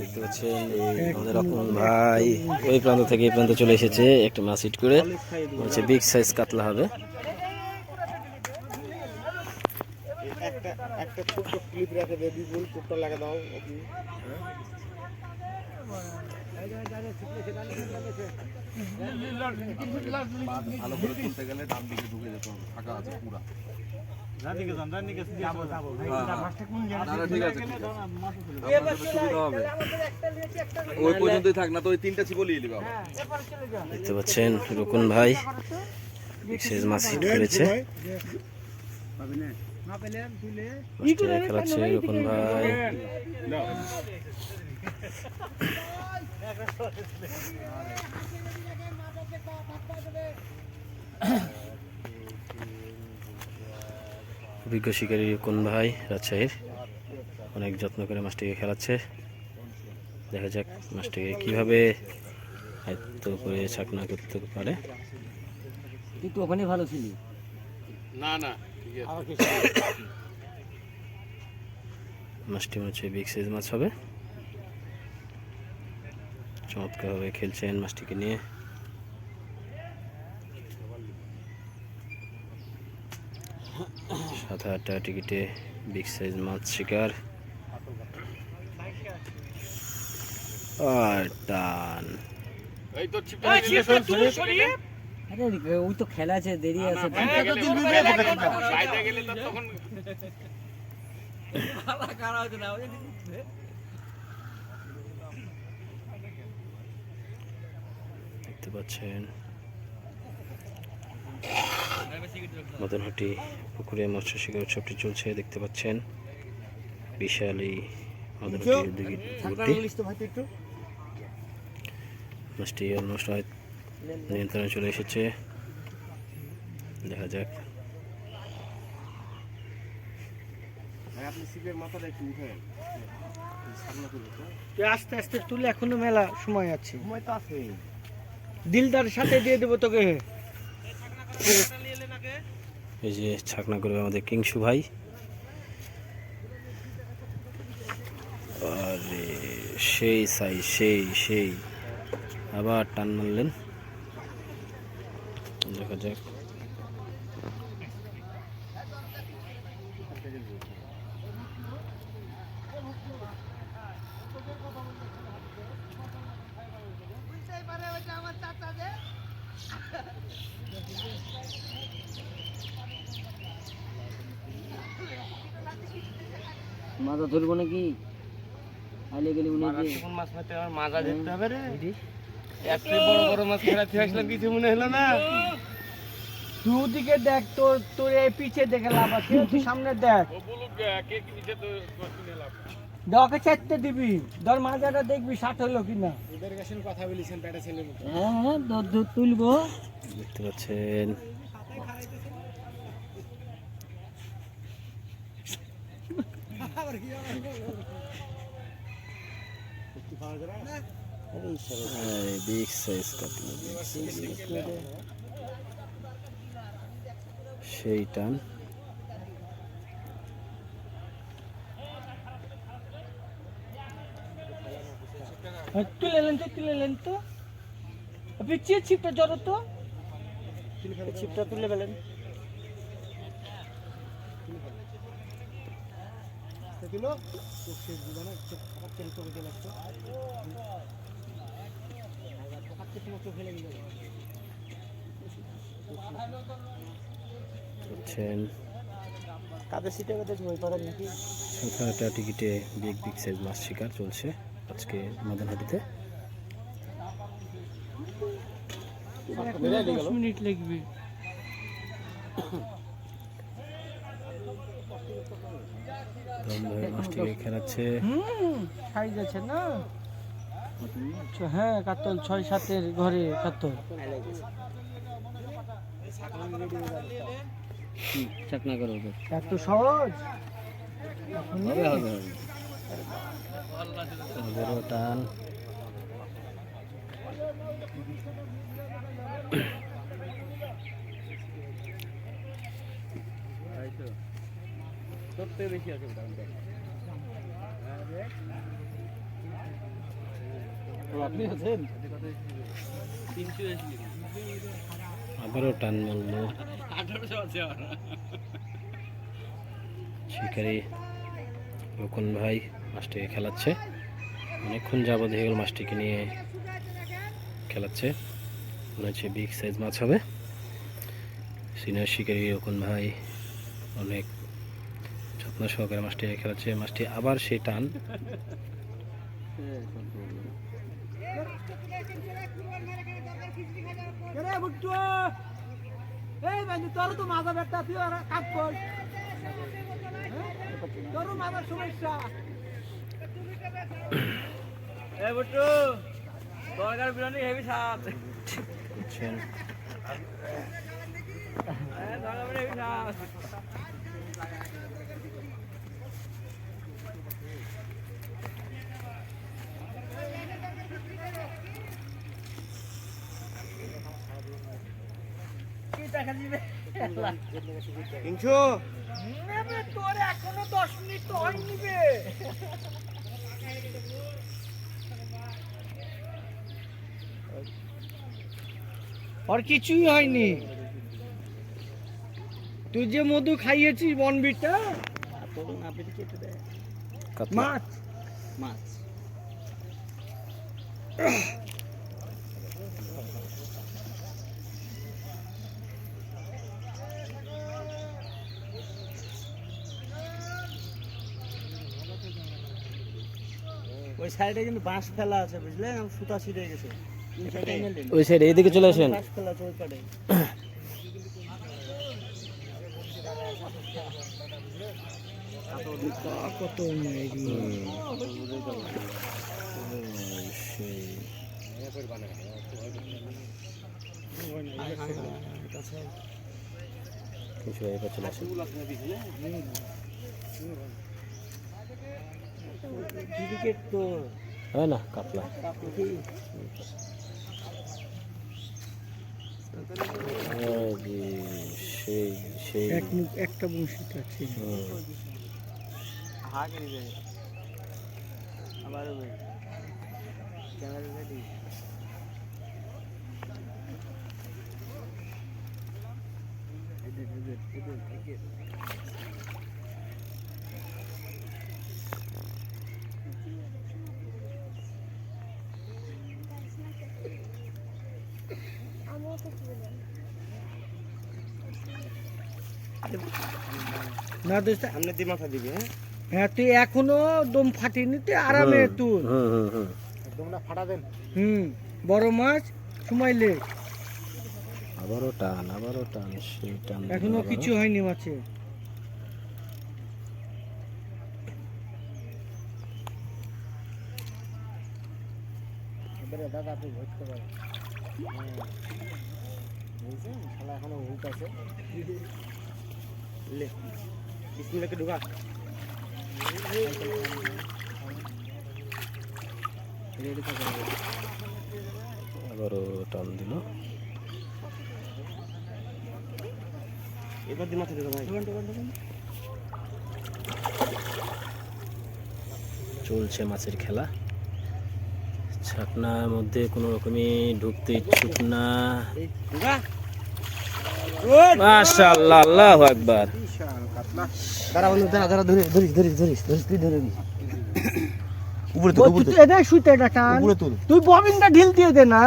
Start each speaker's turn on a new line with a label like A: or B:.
A: দেখতে পাচ্ছেন আমাদের ভাই, ওই প্রান্ত থেকে এই প্রান্ত চলে এসেছে একটা মাছ হিট করে। হচ্ছে বিগ সাইজ কাতলা হবে।
B: ভালো করে করতে গেলে ডান দিকে ঢুকে যেতে ফাঁকা আছে পুরা। না, না, ঠিক আছে ঠিক আছে। আপনার জন্য সুবিধা হবে। ওই পর্যন্তই থাক না তো ওই তিনটা ছিপও নিয়ে নিবে আবার।
A: দেখতে পাচ্ছেন রুকুন ভাই সাইজ মাছ হিট করেছে খেলাচ্ছে রুকুন ভাই। অভিজ্ঞ শিকারী কোন ভাই? রাজশাহীর। অনেক যত্ন করে মাছটিকে খেলাচ্ছে। দেখা যাক মাছটিকে কীভাবে আয়ত্ত করে চাকনা করতে পারে।
C: তো ওখানে ভালো ছিলি?
D: না না
A: মাছটি মনে হচ্ছে বিগ সাইজ মাছ হবে। চমৎকারভাবে খেলছেন মাছটিকে নিয়ে। সাত হাজার টাকা টিকিটে বিগ সাইজ মাছ শিকার। আর টান।
C: ওই তো খেলা আছে দেরি আছে।
A: দেখতে পাচ্ছেন। মদনহাটি পুকুরে মৎস্য শিকার উৎসবটি চলছে দেখতে পাচ্ছেন। বিশাল এই মদনহাটি মাছটি অলমোস্ট হয় নিয়ন্ত্রণে চলে এসেছে। দেখা যাক।
E: আস্তে আস্তে তুলে এখনও মেলা সময় আছে।
D: সময় তো আছে
E: দিলদার সাথে দিয়ে দেবো তোকে।
A: এই যে ছাকনা করবে আমাদের কিংসু ভাই। আরে, সেই সাই, সেই সেই। আবার টান মারলেন। দেখা যাক।
C: মাথা ধরবো নাকি? আইলে গেলে উনি
D: মাছ হইতে আমার মাজা দেখতে হবে রে। এত বড় বড় মাছ খেলাতে আসলাম কিছু মনে হলো না।
E: দুদিকে দেখ তোর তোর এই পিছে দেখে লাভ আছে তুই সামনে দেখ।
D: ও বলুক কে কি নিচে তো লাভ
E: দকে চারটে দিবি। ধর মাজাটা দেখবি ষাট হলো কিনা।
D: এদের কাছে কথা বলেছেন পেটা ছেলের মতো।
C: হ্যাঁ হ্যাঁ দুধ দুধ তুলবো।
A: দেখতে পাচ্ছেন। বিগ সাইজ কাটলো সেই টান।
E: হ্যাঁ, তুলে নেন তো তুলে নেন তো। পিছিয়ে ছিপটা জড়ো তো। ছিপটা তুলে ফেলেন।
D: দিল চোখ
E: কাদের সিটে কাদের ওই পাড়ার নাকি
A: টিকিটে বিগ বিগ সাইজ মাছ শিকার চলছে। আজকে মদনহাটিতে
E: দশ মিনিট লাগবে।
A: মাছটিকে খেলাচ্ছে
E: হুম সাইজ আছে না? হ্যাঁ কাতল ছয় সাতের ঘরে কাতল।
C: চাকনা করো
E: এত সহজ?
C: হবে হবে।
A: ওদেরও টান।
D: বেশি আছে
C: আপনি
A: আবারও টান মারলো। শিকারি রকুন ভাই। মাছটিকে খেলাচ্ছে। অনেকক্ষণ যাবৎ হয়ে গেল মাছটিকে নিয়ে খেলাচ্ছে। মনে হচ্ছে বিগ সাইজ মাছ হবে। সিনিয়র শিকারি রকুন ভাই অনেক যত্ন সহকারে মাছটিকে খেলাচ্ছে। মাছটি আবার সেই টান।
E: মাজার সমস্যা।
D: দরকার বিরিয়ানি হেভি
E: নেবে তোর এখনও দশ মিনিট তো হয়নি বে আর কিছুই হয়নি। তুই যে মধু খাইয়েছিস বনবিটা মাছ।
C: মাছ। ওই সাইডে কিন্তু বাঁশ ফেলা আছে বুঝলেন আমার সুতা ছিঁড়ে গেছে?
A: ওই সাইডে এইদিকে চলে আসেন।
E: কত
A: কিছু এবার চলে আসেন হয় না কাতলা সেই সেই
E: এক মুখ একটা বংশিত আছে।
A: হুম।
C: হা করে যায় আবার ওই ক্যামেরা রেডি
E: না দোস্ত
D: সামনে দিয়ে মাথা দিবি হ্যাঁ?
E: হ্যাঁ তুই এখনও দম ফাটিনি তুই আরামে তুই।
A: হুম হুম হুম
D: তোমরা ফাটা দেন।
E: হুম বড় মাছ সময় লে।
A: আবারও টান আবারও টান সেই টান এখনও
E: কিছু হয়নি মাছে।
C: এবারে দাদা তুই বুঝছেন শালা এখনও হুক আছে।
D: লে বিসমিল্লাহকে ঢুকা
C: রেডি
A: আবারও টান দিল
D: এবার দিয়ে মাথা ঢুকা ভাই
A: চলছে মাছের খেলা। ছাকনার মধ্যে কোনো রকমই ঢুকতে ইচ্ছুক না।
D: ঢুকা।
A: মাশাআল্লাহ আল্লাহু আকবার।
C: দাঁড়া বন্ধু দাঁড়া দাঁড়া ধরে ধরিস ধরিস ধরিস ধরিস তুই ধরে দিস
D: উপরে
E: এটা
D: উপরে তুল
E: তুই ববিনটা ঢিল দিয়ে দে না